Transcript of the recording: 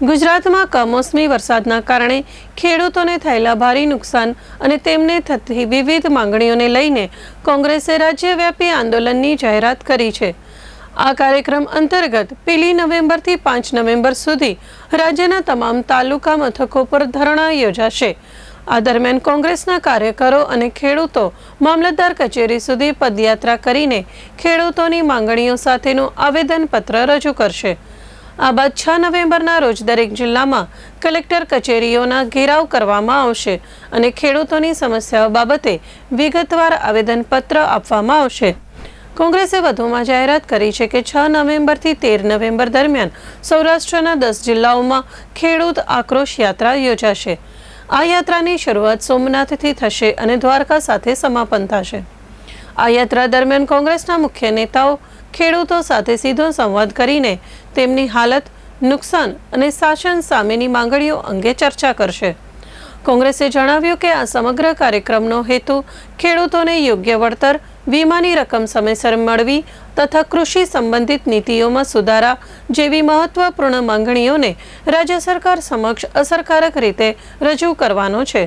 ગુજરાતમાં કમોસમી વરસાદના કારણે ખેડૂતોને થયેલા ભારે નુકસાન અને તેમને થતી વિવિધ માંગણીઓને લઈને કોંગ્રેસે રાજ્યવ્યાપી આંદોલનની જાહેરાત કરી છે. આ કાર્યક્રમ અંતર્ગત પહેલી નવેમ્બરથી પાંચ નવેમ્બર સુધી રાજ્યના તમામ તાલુકા મથકો પર ધરણા યોજાશે. આ દરમિયાન કોંગ્રેસના કાર્યકરો અને ખેડૂતો મામલતદાર કચેરી સુધી પદયાત્રા કરીને ખેડૂતોની માંગણીઓ સાથેનું આવેદનપત્ર રજૂ કરશે. આ બાદ છ નવેમ્બરના રોજ દરેક જિલ્લામાં કલેક્ટર કચેરીઓના ઘેરાવ કરવામાં આવશે અને ખેડૂતોની સમસ્યાઓ બાબતે વિગતવાર આવેદનપત્ર આપવામાં આવશે. કોંગ્રેસે વધુમાં જાહેરાત કરી છે કે છ નવેમ્બરથી તેર નવેમ્બર દરમિયાન સૌરાષ્ટ્રના દસ જિલ્લાઓમાં ખેડૂત આક્રોશ યાત્રા યોજાશે. આ યાત્રાની શરૂઆત સોમનાથથી થશે અને દ્વારકા સાથે સમાપન થશે. આ યાત્રા દરમિયાન કોંગ્રેસના મુખ્ય નેતાઓ ખેડૂતો સાથે સીધો સંવાદ કરીને તેમની હાલત, નુકસાન અને શાસન સામેની માંગણીઓ અંગે ચર્ચા કરશે. કોંગ્રેસે જણાવ્યું કે આ સમગ્ર કાર્યક્રમનો હેતુ ખેડૂતોને યોગ્ય વળતર, વીમાની રકમ સમયસર મળવી તથા કૃષિ સંબંધિત નીતિઓમાં સુધારા જેવી મહત્વપૂર્ણ માંગણીઓને રાજ્ય સરકાર સમક્ષ અસરકારક રીતે રજૂ કરવાનો છે.